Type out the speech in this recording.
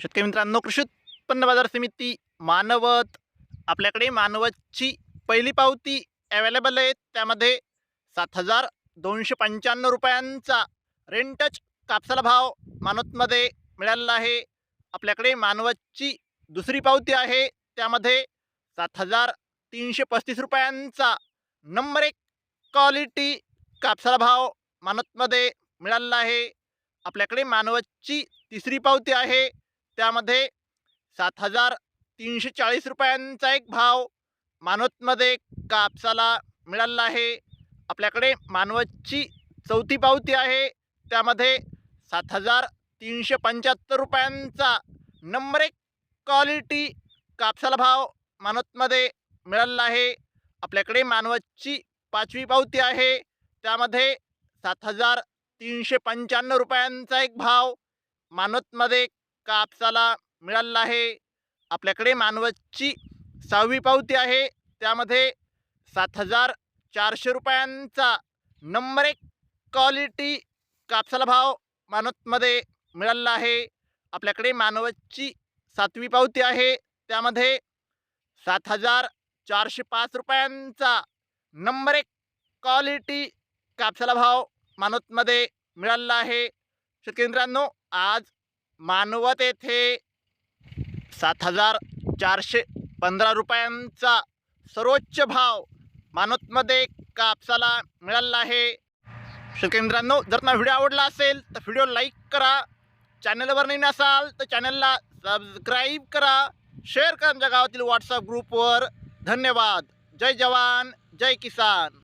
शेतकरी मित्रांनो कृषी उत्पन्न बाजार समिती मानवत आपल्याकडे मानवतची पहिली पावती अवेलेबल आहे. त्यामध्ये सात हजार दोनशे पंच्याण्णव रुपयांचा रेंटच कापसाला भाव मानवतमध्ये मिळालेला आहे. आपल्याकडे मानवतची दुसरी पावती आहे. त्यामध्ये सात हजार तीनशे पस्तीस रुपयांचा नंबर एक क्वालिटी कापसाला भाव मानवतमध्ये मिळालेला आहे. आपल्याकडे मानवतची तिसरी पावती आहे. त्यामध्ये सात हजार तीनशे चाळीस रुपयांचा एक भाव मानवतमध्ये कापसाला मिळालेला आहे. आपल्याकडे मानवतची चौथी पावती आहे. त्यामध्ये सात हजार तीनशे पंच्याहत्तर रुपयांचा नंबर एक क्वालिटी कापसाला भाव मानवतमध्ये मिळालेला आहे. आपल्याकडे मानवतची पाचवी पावती आहे. त्यामध्ये सात हजार तीनशे पंच्याण्णव रुपयांचा एक भाव मानवतमध्ये कापसाला मिळालेला आहे? आपल्याकडे मानवतची सहावी पावती आहे. त्यामध्ये सात हजार चारशे रुपयांचा नंबर एक क्वालिटी कापसाला भाव मानवतमध्ये मिळालेला आहे. आपल्याकडे मानवतची सातवी पावती आहे. त्यामध्ये सात हजार चारशे पाच रुपयांचा नंबर एक क्वालिटी कापसाला भाव मानवतमध्ये मिळालेला आहे. शेतकरी मित्रांनो आज मानवत येथे सात हजार चारशे पंधरा रुपयांचा सर्वोच्च भाव मानवतमध्ये कापसाला मिळालेला आहे. शेतकरी मित्रांनो जर तुम्हाला व्हिडिओ आवडला असेल तर व्हिडिओ लाईक करा. चॅनलवर नाही असाल तर चॅनलला सबस्क्राईब करा. शेअर करा आमच्या गावातील व्हॉट्सअप ग्रुपवर. धन्यवाद. जय जवान जय किसान.